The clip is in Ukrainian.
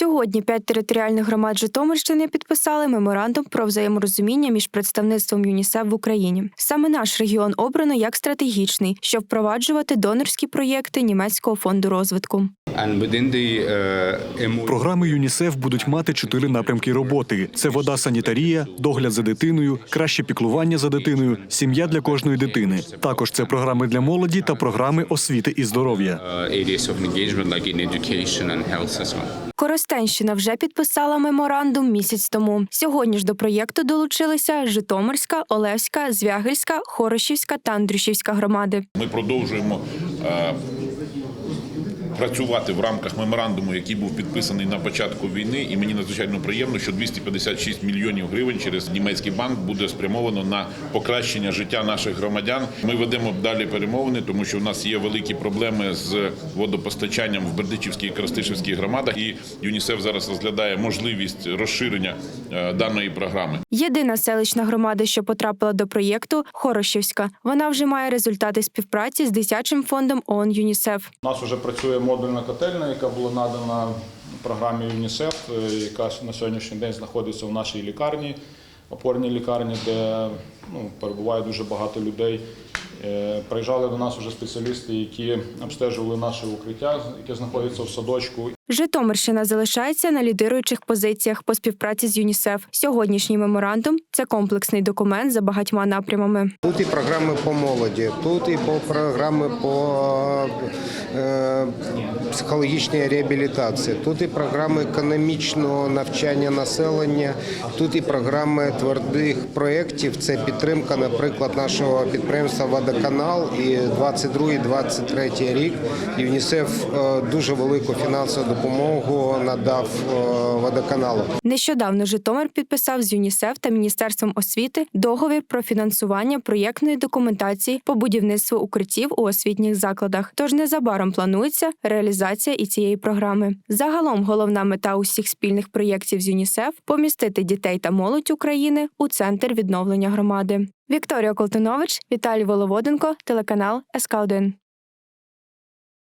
Сьогодні п'ять територіальних громад Житомирщини підписали меморандум про взаєморозуміння між представництвом ЮНІСЕФ в Україні. Саме наш регіон обрано як стратегічний, щоб впроваджувати донорські проєкти німецького фонду розвитку. MOU, Програми ЮНІСЕФ будуть мати чотири напрямки роботи: це вода, санітарія, догляд за дитиною, краще піклування за дитиною, сім'я для кожної дитини. Також це програми для молоді та програми освіти і здоров'я. Коростенщина вже підписала меморандум місяць тому. Сьогодні ж до проєкту долучилися Житомирська, Олевська, Звягельська, Хорошівська та Андрюшівська громади. Ми продовжуємо е, працювати в рамках меморандуму, який був підписаний на початку війни. І мені надзвичайно приємно, що 256 мільйонів гривень через німецький банк буде спрямовано на покращення життя наших громадян. Ми ведемо далі перемовини, тому що у нас є великі проблеми з водопостачанням в Бердичівській і Крастишівській громадах. І ЮНІСЕФ зараз розглядає можливість розширення е, даної програми. Єдина селищна громада, що потрапила до проєкту Хорошівська. Вона вже має результати співпраці з дитячим фондом ООН ЮНІСЕФ. У нас вже працює модульна котельня, яка була надана програмі ЮНІСЕФ, е, яка на сьогоднішній день знаходиться в нашій лікарні, опорній лікарні, де ну, перебуває дуже багато людей. Е, Приїжджали до нас вже спеціалісти, які обстежували наше укриття, яке знаходиться в садочку. Житомирщина залишається на лідируючих позиціях по співпраці з ЮНІСЕФ. Сьогоднішній меморандум це комплексний документ за багатьма напрямами. Тут і програми по молоді, тут і по програми по психологічній реабілітації, тут і програми економічного навчання населення, тут і програми твердих проєктів. Це підтримка, наприклад, нашого підприємства Водоканал і 22-23 рік ЮНІСЕФ е, дуже велику фінансову допомогу надав е, водоканалу. Нещодавно Житомир підписав з ЮНІСЕФ та Міністерством освіти договір про фінансування проєктної документації по будівництву укриттів у освітніх закладах. Тож незабаром планується реалізація і цієї програми. Загалом головна мета усіх спільних проєктів з ЮНІСЕФ помістити дітей та молодь України у центр відновлення громади. Вікторія Колтунович, Віталій Воловоденко, телеканал СК 1